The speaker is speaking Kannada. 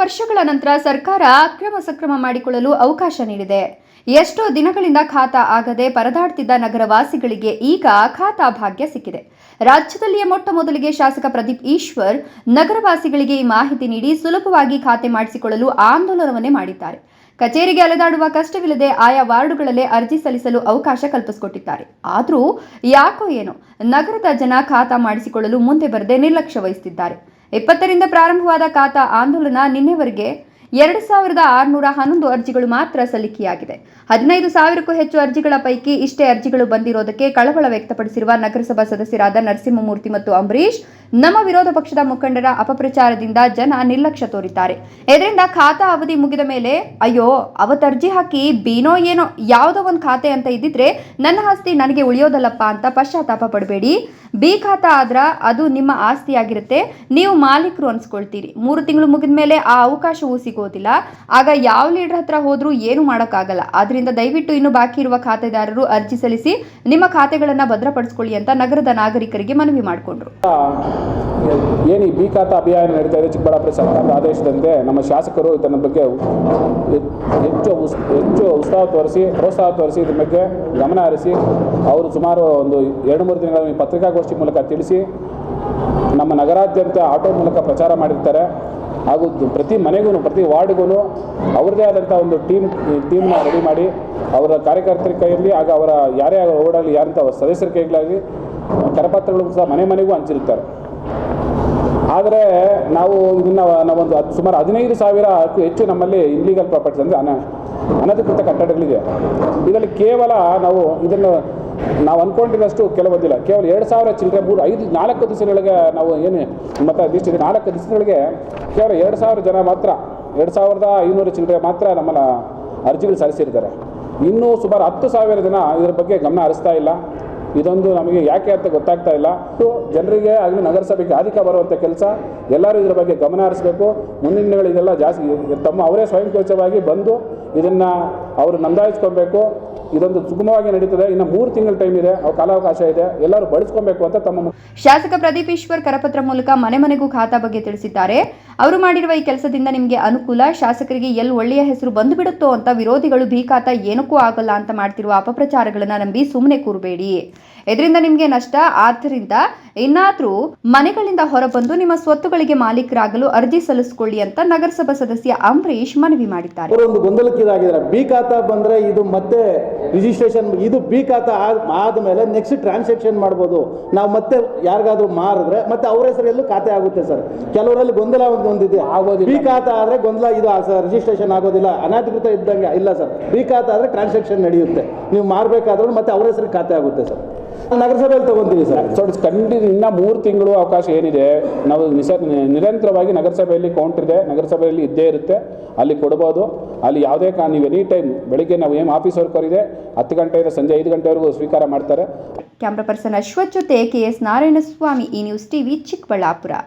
ವರ್ಷಗಳ ನಂತರ ಸರ್ಕಾರ ಅಕ್ರಮ ಸಕ್ರಮ ಮಾಡಿಕೊಳ್ಳಲು ಅವಕಾಶ ನೀಡಿದೆ. ಎಷ್ಟೋ ದಿನಗಳಿಂದ ಖಾತಾ ಆಗದೆ ಪರದಾಡ್ತಿದ್ದ ನಗರವಾಸಿಗಳಿಗೆ ಈಗ ಖಾತಾ ಭಾಗ್ಯ ಸಿಕ್ಕಿದೆ. ರಾಜ್ಯದಲ್ಲಿಯೇ ಮೊಟ್ಟ ಮೊದಲಿಗೆ ಶಾಸಕ ಪ್ರದೀಪ್ ಈಶ್ವರ್ ನಗರವಾಸಿಗಳಿಗೆ ಈ ಮಾಹಿತಿ ನೀಡಿ ಸುಲಭವಾಗಿ ಖಾತೆ ಮಾಡಿಸಿಕೊಳ್ಳಲು ಆಂದೋಲನವನ್ನೇ ಮಾಡಿದ್ದಾರೆ. ಕಚೇರಿಗೆ ಅಲೆದಾಡುವ ಕಷ್ಟವಿಲ್ಲದೆ ಆಯಾ ವಾರ್ಡುಗಳಲ್ಲೇ ಅರ್ಜಿ ಸಲ್ಲಿಸಲು ಅವಕಾಶ ಕಲ್ಪಿಸಿಕೊಟ್ಟಿದ್ದಾರೆ. ಆದರೂ ಯಾಕೋ ಏನೋ ನಗರದ ಜನ ಖಾತಾ ಮಾಡಿಸಿಕೊಳ್ಳಲು ಮುಂದೆ ಬರದೆ ನಿರ್ಲಕ್ಷ್ಯ ವಹಿಸುತ್ತಿದ್ದಾರೆ ಇಪ್ಪತ್ತರಿಂದ ಪ್ರಾರಂಭವಾದ ಖಾತಾ ಆಂದೋಲನ ನಿನ್ನೆವರೆಗೆ ಎರಡು ಸಾವಿರದ ಆರುನೂರ ಹನ್ನೊಂದು ಅರ್ಜಿಗಳು ಮಾತ್ರ ಸಲ್ಲಿಕೆಯಾಗಿದೆ. ಹದಿನೈದು ಸಾವಿರಕ್ಕೂ ಹೆಚ್ಚು ಅರ್ಜಿಗಳ ಪೈಕಿ ಇಷ್ಟೇ ಅರ್ಜಿಗಳು ಬಂದಿರೋದಕ್ಕೆ ಕಳವಳ ವ್ಯಕ್ತಪಡಿಸಿರುವ ನಗರಸಭಾ ಸದಸ್ಯರಾದ ನರಸಿಂಹಮೂರ್ತಿ ಮತ್ತು ಅಂಬರೀಶ್ ನಮ್ಮ ವಿರೋಧ ಪಕ್ಷದ ಮುಖಂಡರ ಅಪಪ್ರಚಾರದಿಂದ ಜನ ನಿರ್ಲಕ್ಷ್ಯ ತೋರಿದ್ದಾರೆ. ಇದರಿಂದ ಖಾತಾ ಅವಧಿ ಮುಗಿದ ಮೇಲೆ, ಅಯ್ಯೋ ಅವತ್ತರ್ಜಿ ಹಾಕಿ ಬೀನೋ ಏನೋ ಯಾವುದೋ ಒಂದು ಖಾತೆ ಅಂತ ಇದ್ದಿದ್ರೆ ನನ್ನ ಆಸ್ತಿ ನನಗೆ ಉಳಿಯೋದಲ್ಲಪ್ಪ ಅಂತ ಪಶ್ಚಾತ್ತಾಪ ಪಡಬೇಡಿ. ಬಿ ಖಾತಾ ಆದ್ರ ಅದು ನಿಮ್ಮ ಆಸ್ತಿಯಾಗಿರುತ್ತೆ. ನೀವು ಮಾಲೀಕರು ಅನ್ಸ್ಕೊಳ್ತೀರಿ. ಮೂರು ತಿಂಗಳು ಮುಗಿದ ಮೇಲೆ ಆ ಅವಕಾಶವೂ ಸಿಗೋದಿಲ್ಲ ಆಗ ಯಾವ ಲೀಡರ್ ಹತ್ರ ಹೋದ್ರೂ ಏನು ಮಾಡೋಕ್ಕಾಗಲ್ಲ. ಆದ್ರಿಂದ ದಯವಿಟ್ಟು ಇನ್ನು ಬಾಕಿ ಇರುವ ಖಾತೆದಾರರು ಅರ್ಜಿ ಸಲ್ಲಿಸಿ ನಿಮ್ಮ ಖಾತೆಗಳನ್ನು ಭದ್ರಪಡಿಸಿಕೊಳ್ಳಿ ಅಂತ ನಗರದ ನಾಗರಿಕರಿಗೆ ಮನವಿ ಮಾಡಿಕೊಂಡ್ರು. ಏನು ಈ ಬಿ ಖಾತಾ ಅಭಿಯಾನ ನಡೀತಾ ಇದೆ ಚಿಕ್ಕಬಳ್ಳಾಪುರ ಸರ್ಕಾರದ ಆದೇಶದಂತೆ ನಮ್ಮ ಶಾಸಕರು ಇದನ್ನ ಬಗ್ಗೆ ಹೆಚ್ಚು ಹೆಚ್ಚು ಉತ್ಸಾಹ ತೋರಿಸಿ, ಪ್ರೋತ್ಸಾಹ ತೋರಿಸಿ ಇದ್ರ ಬಗ್ಗೆ ಗಮನ ಹರಿಸಿ, ಅವರು ಸುಮಾರು ಒಂದು ಎರಡು ಮೂರು ದಿನಗಳ ಪತ್ರಿಕಾಗೋಷ್ಠಿ ಮೂಲಕ ತಿಳಿಸಿ, ನಮ್ಮ ನಗರಾದ್ಯಂತ ಆಟೋ ಮೂಲಕ ಪ್ರಚಾರ ಮಾಡಿರ್ತಾರೆ. ಹಾಗೂ ಪ್ರತಿ ಮನೆಗೂ, ಪ್ರತಿ ವಾರ್ಡ್ಗೂ ಅವ್ರದ್ದೇ ಆದಂಥ ಒಂದು ಟೀಮ್ ಟೀಮ್ನ ರೆಡಿ ಮಾಡಿ, ಅವರ ಕಾರ್ಯಕರ್ತರ ಕೈಯಲ್ಲಿ ಆಗ ಅವರ ಯಾರೇ ಓಡಾಗಲಿ ಯಾರಂಥ ಸದಸ್ಯರ ಕೈಗಳಾಗಿ ಕರಪತ್ರಗಳು ಸಹ ಮನೆ ಮನೆಗೂ ಹಂಚಿರುತ್ತಾರೆ. ಆದರೆ ನಾವು ಇದನ್ನ ನಾವೊಂದು ಹತ್ತು ಸುಮಾರು ಹದಿನೈದು ಸಾವಿರಕ್ಕೂ ಹೆಚ್ಚು ನಮ್ಮಲ್ಲಿ ಇನ್ಲೀಗಲ್ ಪ್ರಾಪರ್ಟೀಸ್ ಅಂದರೆ ಅನ ಅನಧಿಕೃತ ಕಟ್ಟಡಗಳಿದೆ. ಇದರಲ್ಲಿ ಕೇವಲ ನಾವು ಇದನ್ನು ನಾವು ಅಂದ್ಕೊಂಡಿರೋಷ್ಟು ಕೆಲವೊಂದಿಲ್ಲ. ಕೇವಲ ಎರಡು ಸಾವಿರ ಚಿಲ್ಲರೆ ಮೂರು ಐದು ನಾಲ್ಕು ದಿವಸಗಳಿಗೆ ನಾವು ಏನು ಮತ್ತು ಅದಿಷ್ಟಿದೆ ನಾಲ್ಕು ದಿವಸಗಳಿಗೆ ಕೇವಲ ಎರಡು ಸಾವಿರ ಜನ ಮಾತ್ರ, ಎರಡು ಸಾವಿರದ ಐನೂರು ಚಿಲ್ಲರೆ ಮಾತ್ರ ನಮ್ಮನ್ನು ಅರ್ಜಿಗಳು ಸಲ್ಲಿಸಿರ್ತಾರೆ. ಇನ್ನೂ ಸುಮಾರು ಹತ್ತು ಸಾವಿರ ಜನ ಇದರ ಬಗ್ಗೆ ಗಮನ ಹರಿಸ್ತಾ ಇಲ್ಲ. ಇದೊಂದು ನಮಗೆ ಯಾಕೆ ಅಂತ ಗೊತ್ತಾಗ್ತಾ ಇಲ್ಲ. ಜನರಿಗೆ ಆಗಲಿ ನಗರಸಭೆಗೆ ಅಧಿಕ ಬರುವಂಥ ಕೆಲಸ ಎಲ್ಲರೂ ಇದರ ಬಗ್ಗೆ ಗಮನ ಹರಿಸಬೇಕು. ಮುಂದಿನ ದಿನಗಳಿಗೆಲ್ಲ ಜಾಸ್ತಿ ತಮ್ಮ ಅವರೇ ಸ್ವಯಂಕೋಚವಾಗಿ ಬಂದು ಇದನ್ನು ಅವರು ನೋಂದಾಯಿಸ್ಕೊಬೇಕು. ಇದೊಂದು ಸುಗಮವಾಗಿ ನಡೀತದೆ. ಇನ್ನು ಮೂರು ತಿಂಗಳ ಟೈಮ್ ಇದೆ. ಕಾಲಾವಕಾಶ ಇದೆ. ಎಲ್ಲರೂ ಬಳಸ್ಕೊಬೇಕು ಅಂತ ತಮ್ಮ ಶಾಸಕ ಪ್ರದೀಪ್ ಈಶ್ವರ್ ಕರಪತ್ರ ಮೂಲಕ ಮನೆ ಮನೆಗೂ ಖಾತಾ ಬಗ್ಗೆ ತಿಳಿಸಿದ್ದಾರೆ. ಅವರು ಮಾಡಿರುವ ಈ ಕೆಲಸದಿಂದ ನಿಮಗೆ ಅನುಕೂಲ? ಶಾಸಕರಿಗೆ ಎಲ್ಲಿ ಒಳ್ಳೆಯ ಹೆಸರು ಬಂದು ಬಿಡುತ್ತೋ ಅಂತ ವಿರೋಧಿಗಳು ಬಿ ಖಾತಾ ಏನಕ್ಕೂ ಆಗಲ್ಲ ಅಂತ ಮಾಡ್ತಿರುವ ಅಪಪ್ರಚಾರಗಳನ್ನ ನಂಬಿ ಸುಮ್ಮನೆ ಕೂರಬೇಡಿ. ಇದರಿಂದ ನಿಮಗೆ ನಷ್ಟ? ಆದ್ದರಿಂದ ಇನ್ನಾದ್ರೂ ಮನೆಗಳಿಂದ ಹೊರಬಂದು ನಿಮ್ಮ ಸ್ವತ್ತುಗಳಿಗೆ ಮಾಲೀಕರಾಗಲು ಅರ್ಜಿ ಸಲ್ಲಿಸಿಕೊಳ್ಳಿ ಅಂತ ನಗರಸಭಾ ಸದಸ್ಯ ಅಂಬರೀಶ್ ಮನವಿ ಮಾಡಿದ್ದಾರೆ. ಒಂದು ಗೊಂದಲಕ್ಕೆ ಇದಾಗಿದ್ದಾರೆ ಬಿ ಖಾತಾ ಬಂದರೆ ಇದು ಮತ್ತೆ ರಿಜಿಸ್ಟ್ರೇಷನ್ ಇದು ಬಿ ಖಾತ ಆದಮೇಲೆ ನೆಕ್ಸ್ಟ್ ಟ್ರಾನ್ಸಾಕ್ಷನ್ ಮಾಡ್ಬೋದು. ನಾವು ಮತ್ತೆ ಯಾರಿಗಾದ್ರೂ ಮಾರಿದ್ರೆ ಮತ್ತೆ ಅವ್ರ ಹೆಸರಲ್ಲೂ ಖಾತೆ ಆಗುತ್ತೆ ಸರ್. ಕೆಲವರಲ್ಲಿ ಗೊಂದಲ ಒಂದು ಒಂದಿದೆ. ಆಗೋದಿಲ್ಲ. ಬಿ ಖಾತಾ ಆದರೆ ಗೊಂದಲ ಇದು ಸರ್ ರಿಜಿಸ್ಟ್ರೇಷನ್ ಆಗೋದಿಲ್ಲ. ಅನಧಿಕೃತ ಇದ್ದಂಗೆ ಇಲ್ಲ ಸರ್. ಬಿ ಖಾತ ಆದರೆ ಟ್ರಾನ್ಸಾಕ್ಷನ್ ನಡೆಯುತ್ತೆ. ನೀವು ಮಾರಬೇಕಾದ್ರೂ ಮತ್ತೆ ಅವ್ರ ಹೆಸರಿಗೆ ಖಾತೆ ಆಗುತ್ತೆ ಸರ್. ನಗರಸಭೆಯಲ್ಲಿ ತಗೊಂತೀವಿ ಸರ್. ಸೊ ಖಂಡಿತ ಇನ್ನ ಮೂರು ತಿಂಗಳು ಅವಕಾಶ ಏನಿದೆ, ನಾವು ನಿಸ ನಿರಂತರವಾಗಿ ನಗರಸಭೆಯಲ್ಲಿ ಕೌಂಟರ್ ಇದೆ. ನಗರಸಭೆಯಲ್ಲಿ ಇದ್ದೇ ಇರುತ್ತೆ. ಅಲ್ಲಿ ಕೊಡ್ಬೋದು. ಅಲ್ಲಿ ಯಾವುದೇ ಕಾ ನೀವು ಎನಿ ಟೈಮ್ ಬೆಳಿಗ್ಗೆ ನಾವು ಏನು ಆಫೀಸ್ ವರ್ಕರ್ ಇದೆ, ಹತ್ತು ಗಂಟೆಯಿಂದ ಸಂಜೆ ಐದು ಗಂಟೆವರೆಗೂ ಸ್ವೀಕಾರ ಮಾಡ್ತಾರೆ. ಕ್ಯಾಮ್ರಾ ಪರ್ಸನ್ ಅಶ್ವಥ್ ಜೊತೆ ಕೆಎಸ್ ನಾರಾಯಣಸ್ವಾಮಿ ಈ ನ್ಯೂಸ್ ಟಿವಿ ಚಿಕ್ಕಬಳ್ಳಾಪುರ.